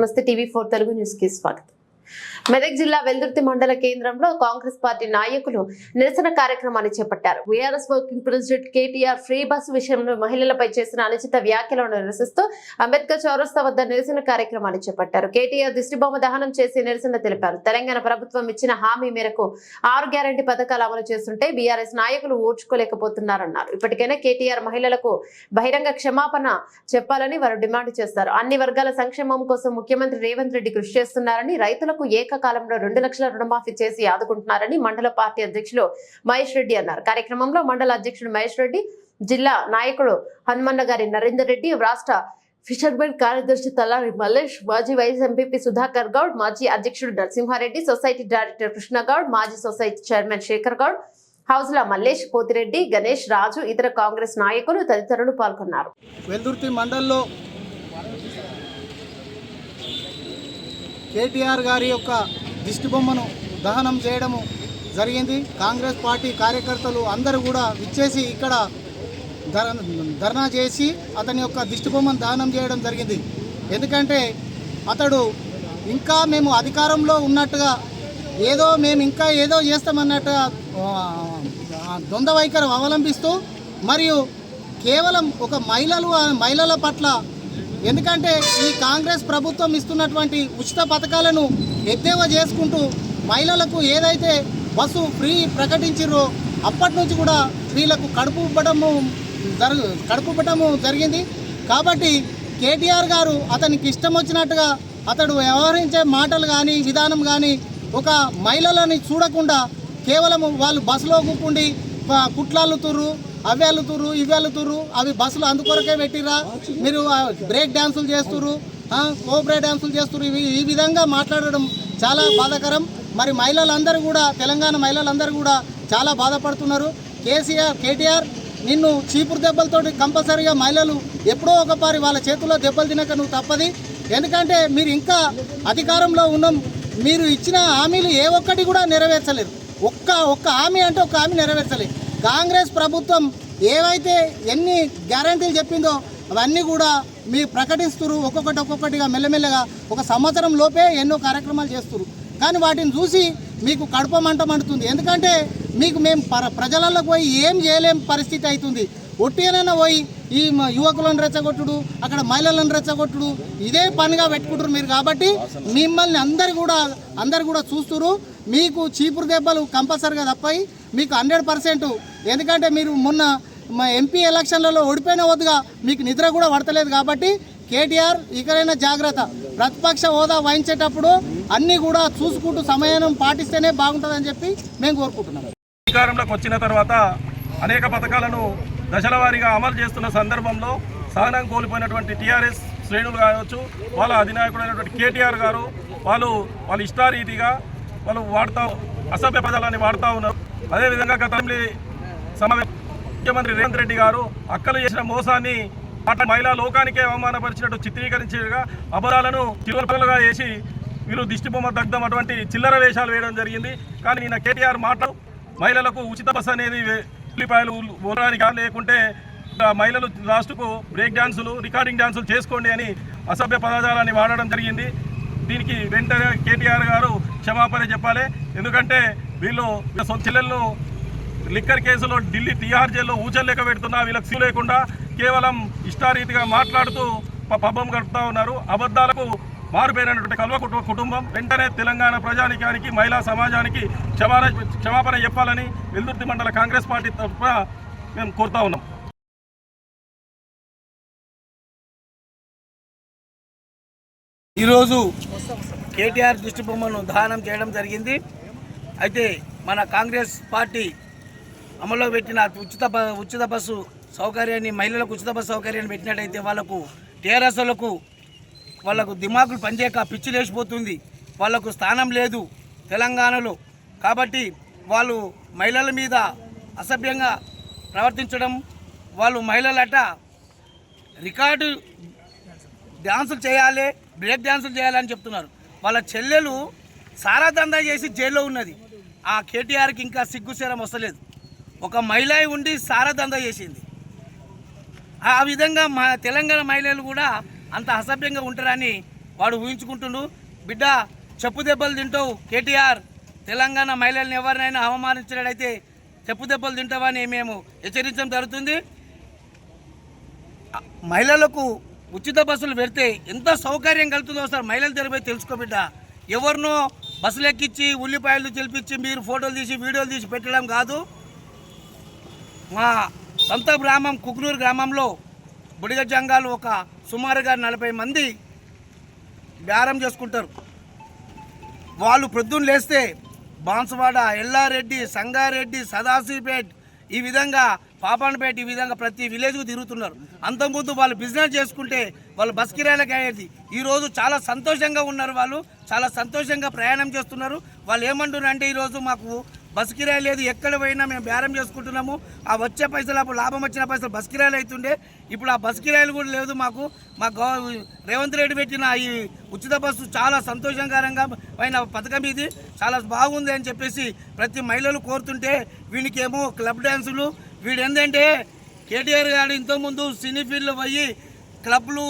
నమస్తే TV four Telugu news కి స్వాగతం మెదక్ జిల్లా వెల్దుర్తి మండల కేంద్రంలో కాంగ్రెస్ పార్టీ నాయకులు నిరసన కార్యక్రమాన్ని చేపట్టారు. BRS working president KTR free bus విషయంలో మహిళలపై చేసిన అనుచిత వ్యాఖ్యలను నిరసిస్తూ అంబేద్కర్ చౌరస్తా వద్ద నిరసన కార్యక్రమాన్ని చేపట్టారు. కేటీఆర్ దిష్టిబొమ్మ దహనం చేసి నిరసన తెలిపారు. తెలంగాణ ప్రభుత్వం ఇచ్చిన హామీ మేరకు ఆరు గ్యారంటీ పథకాలు అమలు చేస్తుంటే బీఆర్ఎస్ నాయకులు ఓర్చుకోలేకపోతున్నారన్నారు. ఇప్పటికైనా కేటీఆర్ మహిళలకు బహిరంగ క్షమాపణ చెప్పాలని వారు డిమాండ్ చేస్తారు. అన్ని వర్గాల సంక్షేమం కోసం ముఖ్యమంత్రి రేవంత్ రెడ్డి కృషి చేస్తున్నారని రైతులకు ఏకకాలంలో రెండు లక్షల రుణమాఫీ చేసి ఆదుకుంటున్నారని మండల పార్టీ అధ్యక్షులు మహేష్ రెడ్డి అన్నారు. కార్యక్రమంలో మండల అధ్యక్షుడు మహేష్ రెడ్డి జిల్లా నాయకుడు హనుమన్న గారి నరేందర్ రెడ్డి రాష్ట్ర ఫిషర్మెన్ కార్యదర్శి తలారి మల్లేష్ మాజీ వైఎస్ ఎంపీపీ సుధాకర్ గౌడ్ మాజీ అధ్యక్షుడు నరసింహారెడ్డి సొసైటీ డైరెక్టర్ కృష్ణ గౌడ్ మాజీ సొసైటీ చైర్మన్ శేఖర్ గౌడ్ హౌస్ల మల్లేష్ పోతిరెడ్డి గణేష్ రాజు ఇతర కాంగ్రెస్ నాయకులు తదితరులు పాల్గొన్నారు. వెల్దుర్తి మండల్లో కేటీఆర్ గారి యొక్క దిష్టిబొమ్మను దహనం చేయడము జరిగింది. కాంగ్రెస్ పార్టీ కార్యకర్తలు అందరూ కూడా విచ్చేసి ఇక్కడ ధర ధర్నా చేసి అతని యొక్క దిష్టిబొమ్మను దహనం చేయడం జరిగింది. ఎందుకంటే అతడు ఇంకా మేము అధికారంలో ఉన్నట్టుగా ఏదో మేము ఇంకా ఏదో చేస్తామన్నట్టుగా ఆ, ద్వంద్వ వైఖరి అవలంబిస్తూ మరియు కేవలం ఒక మహిళలు మహిళల పట్ల ఎందుకంటే ఈ కాంగ్రెస్ ప్రభుత్వం ఇస్తున్నటువంటి ఉచిత పథకాలను ఎద్దేవా చేసుకుంటూ మహిళలకు ఏదైతే బస్సు ఫ్రీ ప్రకటించిరో అప్పటి నుంచి కూడా వీళ్ళకు కడుపు ఇవ్వడము జరుగు కడుపు ఇవ్వడము జరిగింది. కాబట్టి కేటీఆర్ గారు అతనికి ఇష్టం వచ్చినట్టుగా అతడు వ్యవహరించే మాటలు కానీ విధానం కానీ ఒక మహిళలని చూడకుండా కేవలం వాళ్ళు బస్సులో కూకుండి కుట్లాలుతురు అవి వెళుతురు ఇవి వెళుతురు అవి బస్సులు అందుకొరకే పెట్టిరా మీరు బ్రేక్ డ్యాన్సులు చేస్తుర్రు ఆ, కోబ్రే డ్యాన్సులు చేస్తుర్రు ఇవి ఈ విధంగా మాట్లాడడం చాలా బాధాకరం. మరి మహిళలందరూ కూడా తెలంగాణ మహిళలందరూ కూడా చాలా బాధపడుతున్నారు. కేసీఆర్ కేటీఆర్ నిన్ను చీపురు దెబ్బలతోటి కంపల్సరీగా మహిళలు ఎప్పుడో ఒకసారి వాళ్ళ చేతుల్లో దెబ్బలు తినక నువ్వు తప్పది. ఎందుకంటే మీరు ఇంకా అధికారంలో ఉన్నాం మీరు ఇచ్చిన హామీలు ఏ ఒక్కటి కూడా నెరవేర్చలేరు ఒక్క ఒక్క హామీ అంటే ఒక హామీ నెరవేర్చలేదు. కాంగ్రెస్ ప్రభుత్వం ఏవైతే ఎన్ని గ్యారంటీలు చెప్పిందో అవన్నీ కూడా మీరు ప్రకటిస్తురు ఒక్కొక్కటి ఒక్కొక్కటిగా మెల్లమెల్లగా ఒక సంవత్సరం లోపే ఎన్నో కార్యక్రమాలు చేస్తురు. కానీ వాటిని చూసి మీకు కడప మంట మండుతుంది. ఎందుకంటే మీకు మేము పర ప్రజలలో పోయి ఏం చేయలేం పరిస్థితి అవుతుంది ఒట్టిగానైనా పోయి ఈ యువకులను రెచ్చగొట్టుడు అక్కడ మహిళలను రెచ్చగొట్టుడు ఇదే పనిగా పెట్టుకుంటారు మీరు కాబట్టి మిమ్మల్ని అందరు కూడా అందరు కూడా చూస్తురు. మీకు చీపురు దెబ్బలు కంపల్సరిగా తప్పాయి. మీకు హండ్రెడ్ పర్సెంట్ ఎందుకంటే మీరు మొన్న మా ఎంపీ ఎలక్షన్లలో ఓడిపోయిన వద్దుగా మీకు నిద్ర కూడా పడతలేదు కాబట్టి కేటీఆర్ ఇకరైన జాగ్రత్త. ప్రతిపక్ష హోదా వహించేటప్పుడు అన్నీ కూడా చూసుకుంటూ సమయాన్ని పాటిస్తేనే బాగుంటుందని చెప్పి మేము కోరుకుంటున్నాం. అధికారంలోకి వచ్చిన తర్వాత అనేక పథకాలను దశల వారీగా అమలు చేస్తున్న సందర్భంలో సహనం కోల్పోయినటువంటి టీఆర్ఎస్ శ్రేణులు కావచ్చు వాళ్ళ అధినాయకుడైనటువంటి కేటీఆర్ గారు వాళ్ళు వాళ్ళ ఇష్టారీతిగా వాళ్ళు వాడుతూ అసభ్య పదాలని వాడుతూ ఉన్నారు. అదేవిధంగా గత అసెంబ్లీ సమావేశం ముఖ్యమంత్రి రేవంత్ రెడ్డి గారు అక్కలు చేసిన మోసాన్ని అట్లా మహిళా లోకానికే అవమానపరిచినట్టు చిత్రీకరించేగా అబరాలను చిలువలుగా చేసి వీళ్ళు దిష్టిబొమ్మ దగ్ధం అటువంటి చిల్లర వేషాలు వేయడం జరిగింది. కానీ నిన్న కేటీఆర్ మాటలు మహిళలకు ఉచిత బస్ అనేది ఉల్లిపాయలు ఉండడానికి లేకుంటే మహిళలు లాస్ట్కు బ్రేక్ డాన్సులు రికార్డింగ్ డాన్సులు చేసుకోండి అని అసభ్య పదార్థాలని వాడడం జరిగింది. దీనికి వెంటనే కేటీఆర్ గారు క్షమాపణ చెప్పాలి. ఎందుకంటే వీళ్ళు వీళ్ళ సొంత చెల్లెలను లిక్కర్ కేసులో ఢిల్లీ తిహార్ జైల్లో ఊచలేక పెడుతున్నా వీళ్ళకి సీ లేకుండా కేవలం ఇష్టారీతిగా మాట్లాడుతూ ప- పబ్బం గడుపుతా ఉన్నారు. అబద్ధాలకు మారుపేరైనటువంటి కల్వ కుటు- కుటుంబం వెంటనే తెలంగాణ ప్రజానికానికి మహిళా సమాజానికి క్షమాన క్షమాపణ చెప్పాలని వెల్దుర్తి మండల కాంగ్రెస్ పార్టీ తరఫున మేము కోరుతా ఉన్నాం. ఈరోజు కేటీఆర్ దిష్టి బొమ్మను దహనం చేయడం జరిగింది. అయితే మన కాంగ్రెస్ పార్టీ అమల్లో పెట్టిన ఉచిత ఉచిత బస్సు సౌకర్యాన్ని మహిళలకు ఉచిత బస్సు సౌకర్యాన్ని పెట్టినట్టయితే వాళ్ళకు టీఆర్ఎస్లకు వాళ్ళకు దిమాకులు పనిచేయక పిచ్చి లేచిపోతుంది. వాళ్ళకు స్థానం లేదు తెలంగాణలో. కాబట్టి వాళ్ళు మహిళల మీద అసభ్యంగా ప్రవర్తించడం వాళ్ళు మహిళలట రికార్డు డ్యాన్సులు చేయాలి బ్రేక్ డ్యాన్సులు చేయాలని చెప్తున్నారు. వాళ్ళ చెల్లెలు సారా చేసి జైల్లో ఉన్నది. ఆ కేటీఆర్కి ఇంకా సిగ్గుశరం వస్తలేదు. ఒక మహిళ ఉండి సారదంద చేసింది. ఆ విధంగా మా తెలంగాణ మహిళలు కూడా అంత అసభ్యంగా ఉంటారని వాడు ఊహించుకుంటుండు. బిడ్డ చెప్పు దెబ్బలు తింటావు కేటీఆర్. తెలంగాణ మహిళలను ఎవరినైనా అవమానించినట్లయితే చెప్పు దెబ్బలు తింటావని మేము హెచ్చరించడం జరుగుతుంది. మహిళలకు ఉచిత బస్సులు పెడితే ఎంత సౌకర్యం కలుగుతుందో సార్ మహిళలు తెరపై తెలుసుకో బిడ్డ. ఎవరినో బస్సులు ఎక్కించి ఉల్లిపాయలు తెలిపించి మీరు ఫోటోలు తీసి వీడియోలు తీసి పెట్టడం కాదు. మా సొంత గ్రామం కుగ్నూరు గ్రామంలో బుడిగ జంగాలు ఒక సుమారుగా నలభై మంది బేరం చేసుకుంటారు. వాళ్ళు ప్రొద్దున లేస్తే బాన్సువాడ ఎల్లారెడ్డి సంగారెడ్డి సదాశివపేట్ ఈ విధంగా పాపానపేట ఈ విధంగా ప్రతి విలేజ్కు తిరుగుతున్నారు. అంతకుముందు వాళ్ళు బిజినెస్ చేసుకుంటే వాళ్ళు బస్ కిరాయిలకు అయ్యేది. ఈరోజు చాలా సంతోషంగా ఉన్నారు వాళ్ళు. చాలా సంతోషంగా ప్రయాణం చేస్తున్నారు. వాళ్ళు ఏమంటున్నారంటే ఈరోజు మాకు బస్ కిరాయి లేదు ఎక్కడ పోయినా మేము బేరం చేసుకుంటున్నాము. ఆ వచ్చే పైసలు అప్పుడు లాభం వచ్చిన పైసలు బస్ కిరాయిలు అవుతుండే ఇప్పుడు ఆ బస్ కిరాయిలు కూడా లేదు మాకు. మా రేవంత్ రెడ్డి పెట్టిన ఈ ఉచిత బస్సు చాలా సంతోషకరంగా అయిన పథకం ఇది. చాలా బాగుంది అని చెప్పేసి ప్రతి మహిళలు కోరుతుంటే వీనికేమో క్లబ్ డ్యాన్సులు. వీడు ఏంటంటే కేటీఆర్ గారు ఇంతకుముందు సినీ ఫీల్డ్లో పోయి క్లబ్లు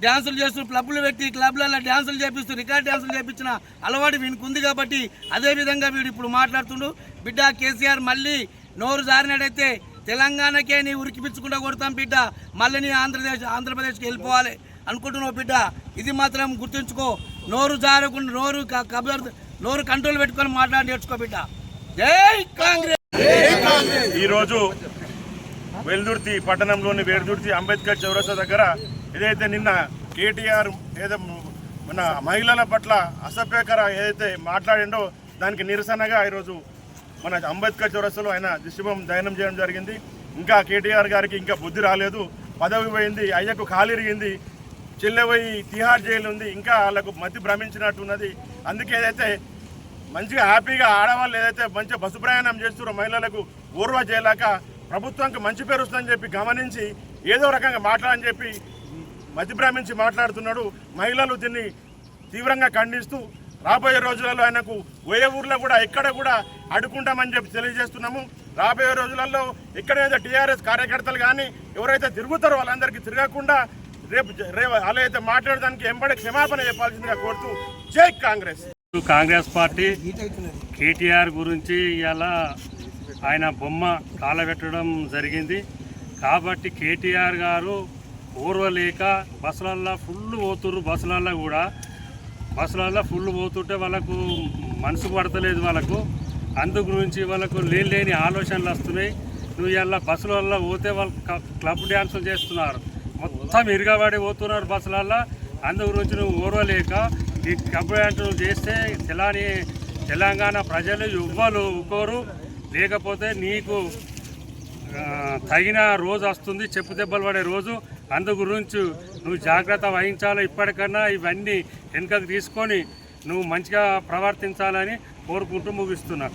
డ్యాన్సులు చేస్తూ క్లబ్లు పెట్టి క్లబ్లలో డ్యాన్సులు చేపిస్తూ రికార్డ్ డ్యాన్సులు చేపించిన అలవాటు వీనికి ఉంది కాబట్టి అదే విధంగా వీడు ఇప్పుడు మాట్లాడుతుండు. బిడ్డ కేసీఆర్ మళ్ళీ నోరు జారినట్టయితే తెలంగాణకే నీ ఉరికిపించకుండా కొడతాం బిడ్డ. మళ్ళీ నీ ఆంధ్రప్రదేశ్ ఆంధ్రప్రదేశ్కి వెళ్ళిపోవాలి అనుకుంటున్నావు బిడ్డ. ఇది మాత్రం గుర్తుంచుకో. నోరు జారకుండా నోరు క- కబర్ నోరు కంట్రోల్ పెట్టుకొని మాట్లాడి నేర్చుకో బిడ్డ. జై కాంగ్రెస్! ఈరోజు వెల్దుర్తి పట్టణంలోని వేడుదుర్తి అంబేద్కర్ చౌరస్తా దగ్గర ఏదైతే నిన్న కేటీఆర్ ఏదో మన మహిళల పట్ల అసభ్యకర ఏదైతే మాట్లాడిండో దానికి నిరసనగా ఈరోజు మన అంబేద్కర్ చౌరస్సులో ఆయన దిశుభం దయనం చేయడం జరిగింది. ఇంకా కేటీఆర్ గారికి ఇంకా బుద్ధి రాలేదు. పదవి పోయింది అయ్యకు కాలిరిగింది చెల్లెపోయి తిహార్ జైలు ఉంది ఇంకా వాళ్ళకు మతి భ్రమించినట్టున్నది. అందుకే ఏదైతే మంచిగా హ్యాపీగా ఆడవాళ్ళు ఏదైతే మంచిగా బస్సు ప్రయాణం చేస్తున్నారో మహిళలకు ఊర్వ చేయలేక ప్రభుత్వానికి మంచి పేరు వస్తుందని చెప్పి గమనించి ఏదో రకంగా మాట్లాడని చెప్పి మతి భ్రమించి మాట్లాడుతున్నాడు. మహిళలు దీన్ని తీవ్రంగా ఖండిస్తూ రాబోయే రోజులలో ఆయనకు ఏ ఊర్లో కూడా ఎక్కడ కూడా అడుకుంటామని చెప్పి తెలియజేస్తున్నాము. రాబోయే రోజులలో ఎక్కడైతే టీఆర్ఎస్ కార్యకర్తలు కానీ ఎవరైతే తిరుగుతారో వాళ్ళందరికీ తిరగకుండా రేపు రేపు అలా అయితే మాట్లాడడానికి ఎంబడి క్షమాపణ చెప్పాల్సిందిగా కోరుతూ జై కాంగ్రెస్. కాంగ్రెస్ పార్టీ కేటీఆర్ గురించి ఇలా ఆయన బొమ్మ కాలబెట్టడం జరిగింది. కాబట్టి కేటీఆర్ గారు ఓర్వలేక బస్సులల్లో ఫుల్ పోతుర్రు బస్సులల్లో కూడా. బస్సులల్లో ఫుల్ పోతుంటే వాళ్ళకు మనసు పడతలేదు వాళ్ళకు. అందు గురించి వాళ్ళకు లేని లేని ఆలోచనలు వస్తున్నాయి. నువ్వు ఇలా బస్సులల్లో పోతే వాళ్ళు క్లబ్ డ్యాన్సులు చేస్తున్నారు. మొత్తం ఇరగబడి పోతున్నారు బస్సులల్లో. అందు గురించి నువ్వు ఓర్వలేక ఈ క్లబ్ డ్యాన్సులు చేస్తే తెలాని తెలంగాణ ప్రజలు ఎవ్వరు ఒక్కోరు లేకపోతే నీకు తగిన రోజు వస్తుంది చెప్పు దెబ్బలు పడే రోజు. అందు గురించి నువ్వు జాగ్రత్త వహించాలి ఇప్పటికన్నా ఇవన్నీ వెనుకకు తీసుకొని నువ్వు మంచిగా ప్రవర్తించాలని కోరుకుంటూ ముగిస్తున్నా.